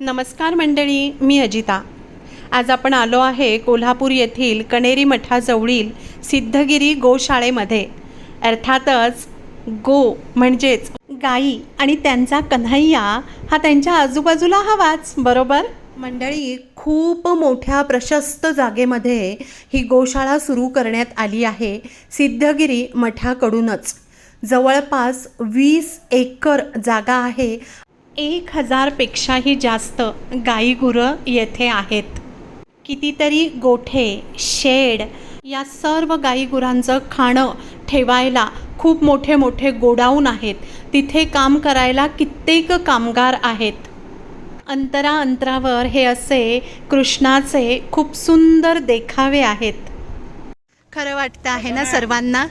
नमस्कार मंडळी मी अजिता. आज आपण आलो आहे कोल्हापूर येथील कणेरी मठाजवळील सिद्धगिरी गोशाळेमध्ये. अर्थातच गो म्हणजेच गाई आणि त्यांचा कन्हैया हा त्यांच्या आजूबाजूला हवाच बरोबर? मंडळी खूप मोठ्या प्रशस्त जागेमध्ये ही गोशाळा सुरू करण्यात आली आहे सिद्धगिरी मठाकडूनच. जवळपास वीस एकर जागा आहे एक हजारपेक्षाही जास्त गाई गुरं येथे आहेत. कितीतरी गोठे शेड या सर्व गाई गुरांचं खाणं ठेवायला खूप मोठे मोठे गोडाऊन आहेत. तिथे काम करायला कित्येक कामगार आहेत. अंतरा अंतरावर हे असे कृष्णाचे खूप सुंदर देखावे आहेत. खरं वाटतं आहे ना सर्वांना?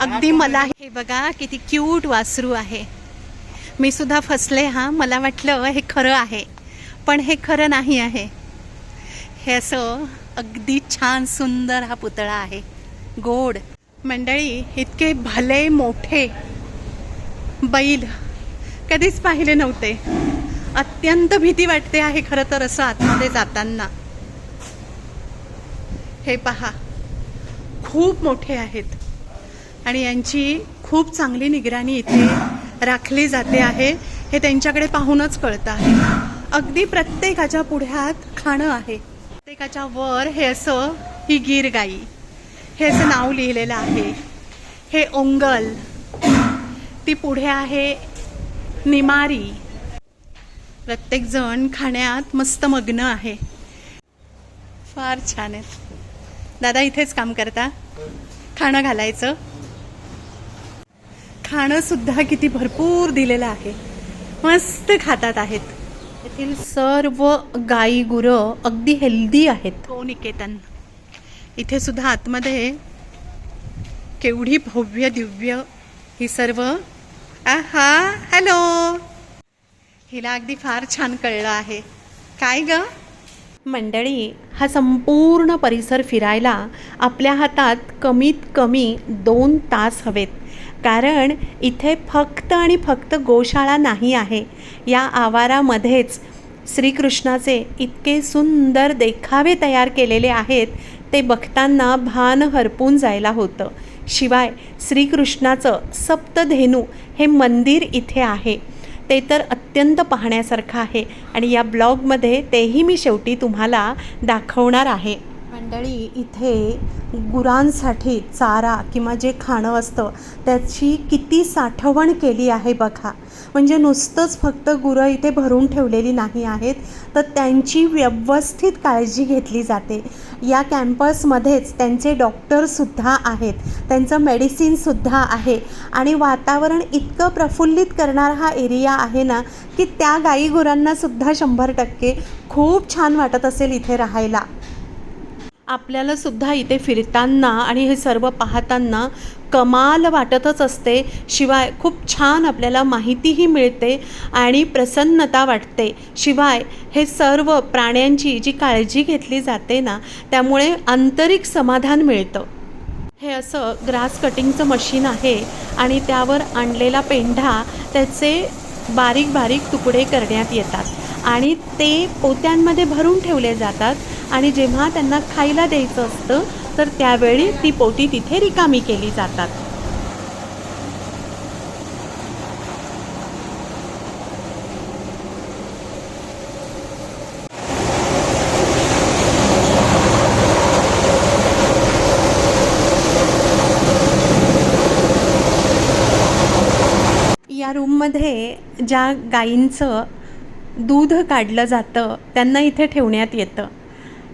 अगदी मला हे बघा किती क्यूट वासरू आहे. मी सुद्धा फसले हां. मला वाटलं हे खरं आहे. पण हे खरं नाही आहे. हे असं अगदी छान सुंदर हा पुतळा आहे. गोड. मंडळी इतके भले मोठे बैल कधीच पाहिले नव्हते. अत्यंत भीती वाटते आहे खरं तर असं आतमध्ये जाताना. हे पहा. खूप मोठे आहेत. आणि यांची खूप चांगली निगराणी इथे राखली जाते आहे हे त्यांच्याकडे पाहूनच कळतं आहे. अगदी प्रत्येकाच्या पुढ्यात खाणं आहे. प्रत्येकाच्या वर हे असं ही गीर गाई हे असं नाव लिहिलेलं आहे. हे ओंगल. ती पुढे आहे निमारी. प्रत्येकजण खाण्यात मस्त मग्न आहे. फार छान आहेत दादा इथेच काम करता? खाणं घालायचं? खाणं सुद्धा किती भरपूर दिलेलं आहे. मस्त खातात आहेत. येथील सर्व गाई गुरं अगदी हेल्दी आहेत. हो निकेतन. इथे सुद्धा आतमध्ये केवढी भव्य दिव्य ही सर्व. आहा हॅलो. हिला अगदी फार छान कळलं आहे. काय ग? मंडळी हा संपूर्ण परिसर फिरायला आपल्या हातात कमीत कमी दोन तास हवेत. कारण इथे फक्त आणि फक्त गोशाळा नाही आहे. या आवारामध्येच श्रीकृष्णाचे इतके सुंदर देखावे तयार केलेले आहेत ते बघताना भान हरपून जायला होतं. शिवाय श्रीकृष्णाचं सप्तधेनू हे मंदिर इथे आहे. ते तर अत्यंत पाहण्यासारखं आहे आणि या ब्लॉगमध्ये तेही मी शेवटी तुम्हाला दाखवणार आहे. मंडळी इथे गुरांसाठी चारा किंवा जे खाणं असतं त्याची किती साठवण केली आहे बघा. म्हणजे नुसतंच फक्त गुरं इथे भरून ठेवलेली नाही आहेत तर त्यांची व्यवस्थित काळजी घेतली जाते. या कॅम्पसमध्येच त्यांचे डॉक्टरसुद्धा आहेत त्यांचं मेडिसिनसुद्धा आहे आणि वातावरण इतकं प्रफुल्लित करणारा हा एरिया आहे ना की त्या गाई गुरांनासुद्धा शंभर टक्के खूप छान वाटत असेल इथे राहायला. आपल्यालासुद्धा इथे फिरताना आणि हे सर्व पाहताना कमाल वाटतच असते. शिवाय खूप छान आपल्याला माहितीही मिळते आणि प्रसन्नता वाटते. शिवाय हे सर्व प्राण्यांची जी काळजी घेतली जाते ना त्यामुळे आंतरिक समाधान मिळतं. हे असं ग्रास कटिंगचं मशीन आहे आणि त्यावर आणलेला पेंढा त्याचे बारीक बारीक तुकडे करण्यात येतात आणि ते पोत्यांमध्ये भरून ठेवले जातात. आणि जेव्हा त्यांना खायला द्यायचं असतं तर त्यावेळी ती पोती तिथे रिकामी केली जातात. या रूममध्ये ज्या गायींचं दूध काढलं जातं त्यांना इथे ठेवण्यात येतं.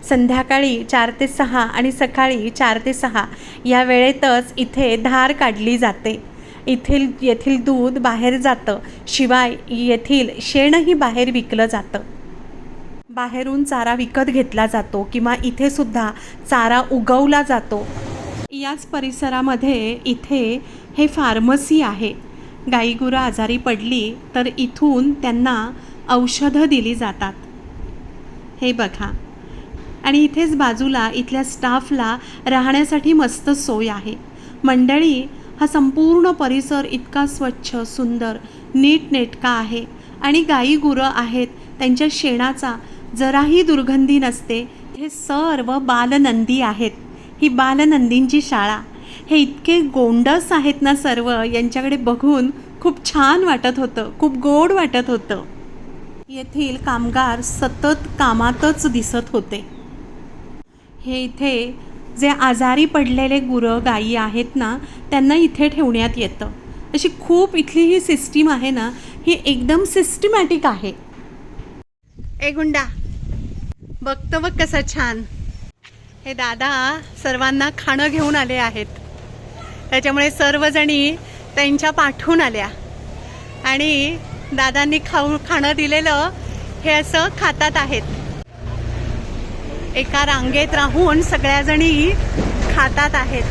संध्याकाळी चार ते सहा आणि सकाळी चार ते सहा या वेळेतच इथे धार काढली जाते. येथील येथील दूध बाहेर जातं शिवाय येथील शेणही बाहेर विकलं जातं. बाहेरून चारा विकत घेतला जातो किंवा इथे सुद्धा चारा उगवला जातो. याच परिसरामध्ये इथे हे फार्मसी आहे. गाईगुरं आजारी पडली तर इथून त्यांना औषधं दिली जातात. हे बघा. आणि इथेच बाजूला इथल्या स्टाफला राहण्यासाठी मस्त सोय आहे. मंडळी हा संपूर्ण परिसर इतका स्वच्छ सुंदर नीटनेटका आहे आणि गाई गुरं आहेत. त्यांच्या शेणाचा जराही दुर्गंधी नसते. हे सर्व बालनंदी आहेत. ही बालनंदींची शाळा. हे इतके गोंडस आहेत ना सर्व यांच्याकडे बघून खूप छान वाटत होतं खूप गोड वाटत होतं. येथील कामगार सतत कामातच दिसत होते. हे इथे जे आजारी पडलेले गुरं गायी आहेत ना त्यांना इथे ठेवण्यात येतं. अशी खूप इथली ही सिस्टीम आहे ना ही एकदम सिस्टमॅटिक आहे. ए गुंडा बघतो बघ कसं छान. हे दादा सर्वांना खाणं घेऊन आले आहेत. त्याच्यामुळे सर्वजणी त्यांच्या पाठवून आल्या. आणि दादांनी खाऊ खाणं दिलेलं हे असं खातात आहेत. एका रांगेत राहून सगळ्याजणी खातात आहेत.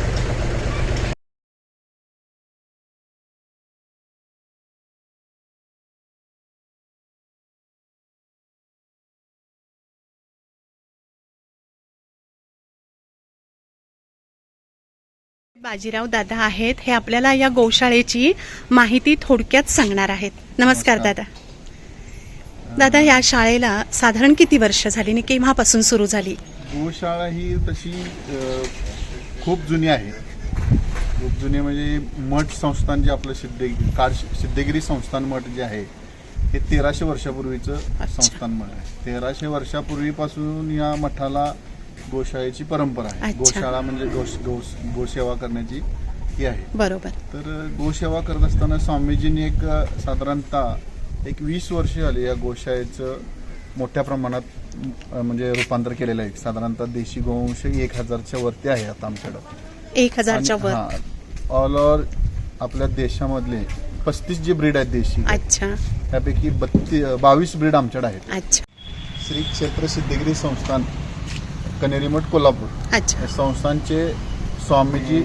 बाजीराव दादा आहेत. हे आपल्याला या गोशाळेची माहिती थोडक्यात सांगणार आहेत. नमस्कार. दादा. दादा या शाळेला साधारण किती वर्ष झाली आणि केव्हापासून सुरू झाली? गोशाळा ही तशी खूप जुनी आहे. खूप जुनी म्हणजे मठ संस्थान जे आपलं सिद्धे काळ सिद्धगिरी संस्थान मठ जे आहे हे तेराशे वर्षापूर्वीचं संस्थान मठ आहे. तेराशे वर्षापूर्वीपासून या मठाला गोशाळेची परंपरा आहे. गोशाळा म्हणजे गोश गोस गोसेवा करण्याची ही आहे. बरोबर. तर गोसेवा करत असताना स्वामीजींनी एक साधारणतः एक वीस वर्ष झाली या गोशाळेचं मोठ्या प्रमाणात म्हणजे रूपांतर केलेलं आहे. साधारणतः देशी गोवंश एक हजारच्या वरती आहे आता आमच्याकडं. एक हजारच्या वर? ऑल ओव्हर आपल्या देशामधले पस्तीस जे ब्रीड आहेत देशी. अच्छा. त्यापैकी बत्ती बावीस ब्रीड आमच्याकडे आहेत. अच्छा. श्री क्षेत्र सिद्धगिरी संस्थान कनेरीमठ कोल्हापूर. अच्छा. या संस्थांचे स्वामीजी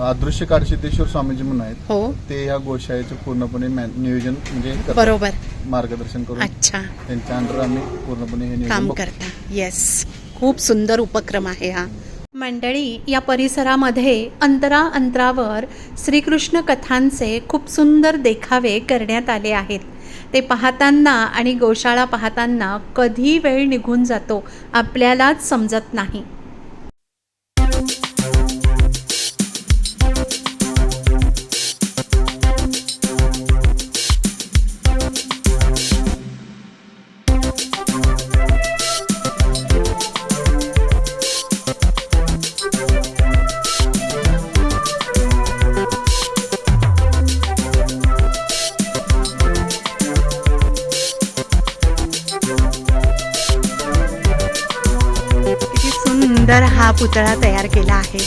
अदृश्य कारसिद्धेश्वर स्वामीजी म्हणून आहेत. हो. ते या गोशाळेचं पूर्णपणे मॅ- नियोजन म्हणजे करतात. बरोबर. मार्गदर्शन करून अच्छा. त्यांच्या अंडर आम्ही पूर्णपणे हे नियोजन काम बघतो. करता. येस खूप सुंदर उपक्रम आहे हा. मंडळी या परिसरामध्ये अंतरा अंतरावर श्रीकृष्ण कथांचे खूप सुंदर देखावे करण्यात आले आहेत. ते पाहताना आणि गोशाळा पाहताना कधी वेळ निघून जातो आपल्यालाच समजत नाही. हा पुतळा तयार केला आहे.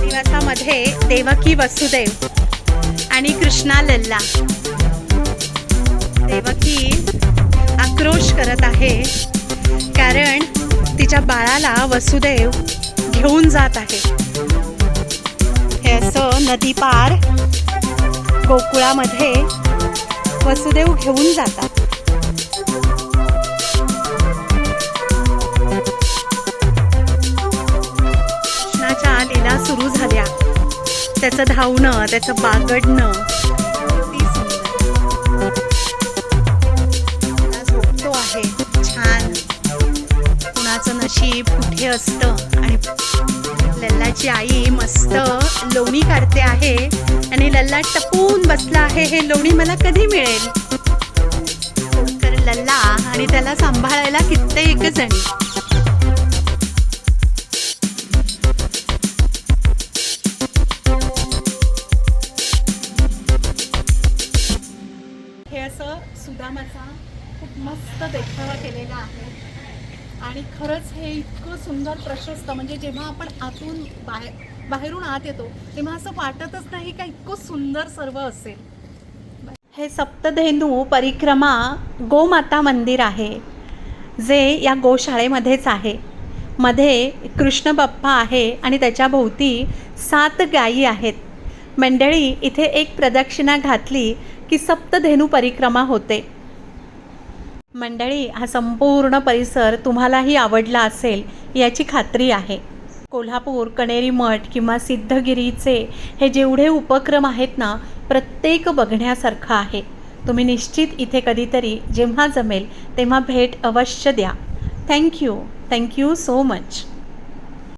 दिवसामध्ये देवकी वसुदेव आणि कृष्णा लल्ला. देवकी आक्रोश करत आहे. कारण तिच्या बाळाला वसुदेव घेऊन जात आहे. हे असं नदी पार गोकुळामध्ये वसुदेव घेऊन जातात. त्याचं धावणं त्याचं बागडणं. झोपतो आहे. छान. कुणाचं नशीब कुठे असतं? आणि लल्लाची आई मस्त लोणी काढते आहे. आणि लल्ला टपून बसला आहे. हे लोणी मला कधी मिळेल? तर लल्ला आणि त्याला सांभाळायला कित्येक जणी. सुदामाचा खूप मस्त देखावा केलेला आहे. आणि खरंच हे इतकं सुंदर प्रशस्त म्हणजे जेव्हा आपण आतून बाहेर बाहेरून आत येतो तेव्हा असं वाटतच नाही का इतकं सुंदर सर्व असेल. हे सप्तधेनू परिक्रमा गोमाता मंदिर आहे जे या गोशाळेमध्येच आहे. मध्ये कृष्ण बाप्पा आहे आणि त्याच्या भोवती सात गायी आहेत. मंडळी इथे एक प्रदक्षिणा घातली की सप्तधेनू परिक्रमा होते. मंडळी हा संपूर्ण परिसर तुम्हालाही आवडला असेल याची खात्री आहे. कोल्हापूर कणेरी मठ किंवा सिद्धगिरीचे हे जेवढे उपक्रम आहेत ना प्रत्येक बघण्यासारखं आहे. तुम्ही निश्चित इथे कधीतरी जेव्हा जमेल तेव्हा भेट अवश्य द्या. Thank you thank you so much